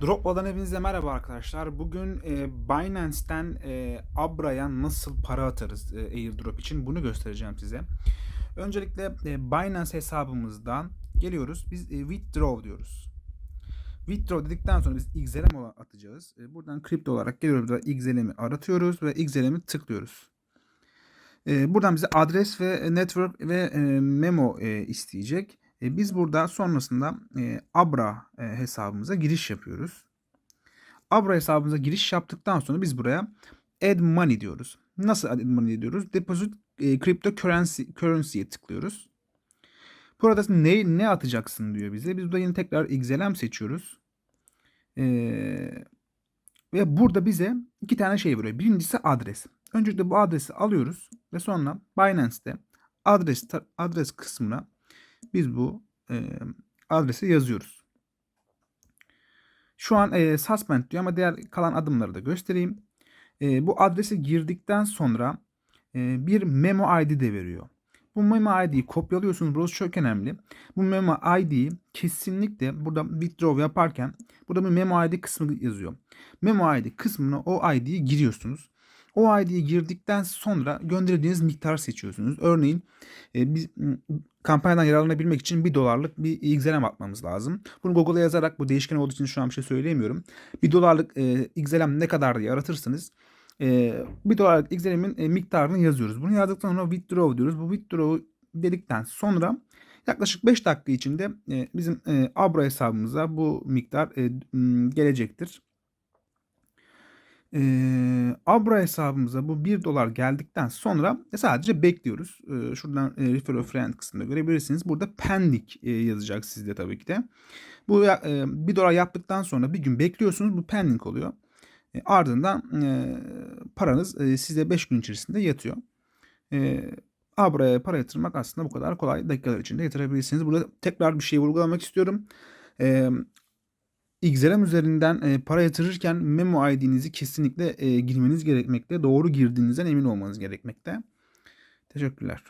Dropla'dan hepinize merhaba arkadaşlar. Bugün e, Binance'ten e, Abra'ya nasıl para atarız e, airdrop için bunu göstereceğim size. Öncelikle e, Binance hesabımızdan geliyoruz. Biz e, withdraw diyoruz. Withdraw dedikten sonra biz XLM olarak atacağız. E, buradan kripto olarak geliyoruz ve XLM'i aratıyoruz ve XLM'i tıklıyoruz. E, buradan bize adres ve network ve e, memo e, isteyecek. E, biz burada sonrasında e, Abra e, hesabımıza giriş yapıyoruz. Abra hesabımıza giriş yaptıktan sonra biz buraya add money diyoruz. Nasıl add money diyoruz? Deposit e, cryptocurrency currency'ye tıklıyoruz. Burada ne ne atacaksın diyor bize. Biz burada yine tekrar XLM seçiyoruz. Ee, ve burada bize iki tane şey veriyor. Birincisi adres. Öncelikle bu adresi alıyoruz ve sonra Binance'te adres adres kısmına biz bu e, adresi yazıyoruz. Şu an e, suspend diyor ama diğer kalan adımları da göstereyim. E, bu adresi girdikten sonra e, bir memo ID de veriyor. Bu memo ID'yi kopyalıyorsunuz. Burası çok önemli. Bu memo ID'yi kesinlikle burada withdraw yaparken burada bir memo ID kısmı yazıyor. Memo ID kısmına o ID'yi giriyorsunuz. O ID'yi girdikten sonra gönderdiğiniz miktar seçiyorsunuz. Örneğin e, biz kampanyadan yararlanabilmek için 1 dolarlık bir XLM atmamız lazım. Bunu Google'a yazarak bu değişken olduğu için şu an bir şey söyleyemiyorum. 1 dolarlık e, XLM ne kadar diye aratırsınız. E, 1 dolarlık XLM'in e, miktarını yazıyoruz. Bunu yazdıktan sonra withdraw diyoruz. Bu withdraw dedikten sonra yaklaşık 5 dakika içinde e, bizim e, Abra hesabımıza bu miktar e, gelecektir. E, Abra hesabımıza bu 1 dolar geldikten sonra e, sadece bekliyoruz. E, şuradan e, refer friend kısmında görebilirsiniz. Burada pending e, yazacak sizde tabii ki de. Bu e, 1 dolar yaptıktan sonra bir gün bekliyorsunuz. Bu pending oluyor. E, ardından e, paranız e, size 5 gün içerisinde yatıyor. E, Abra'ya para yatırmak aslında bu kadar kolay. Dakikalar içinde yatırabilirsiniz. Burada tekrar bir şey vurgulamak istiyorum. E, XLM üzerinden e, para yatırırken memo ID'nizi kesinlikle e, girmeniz gerekmekte. Doğru girdiğinizden emin olmanız gerekmekte. Teşekkürler.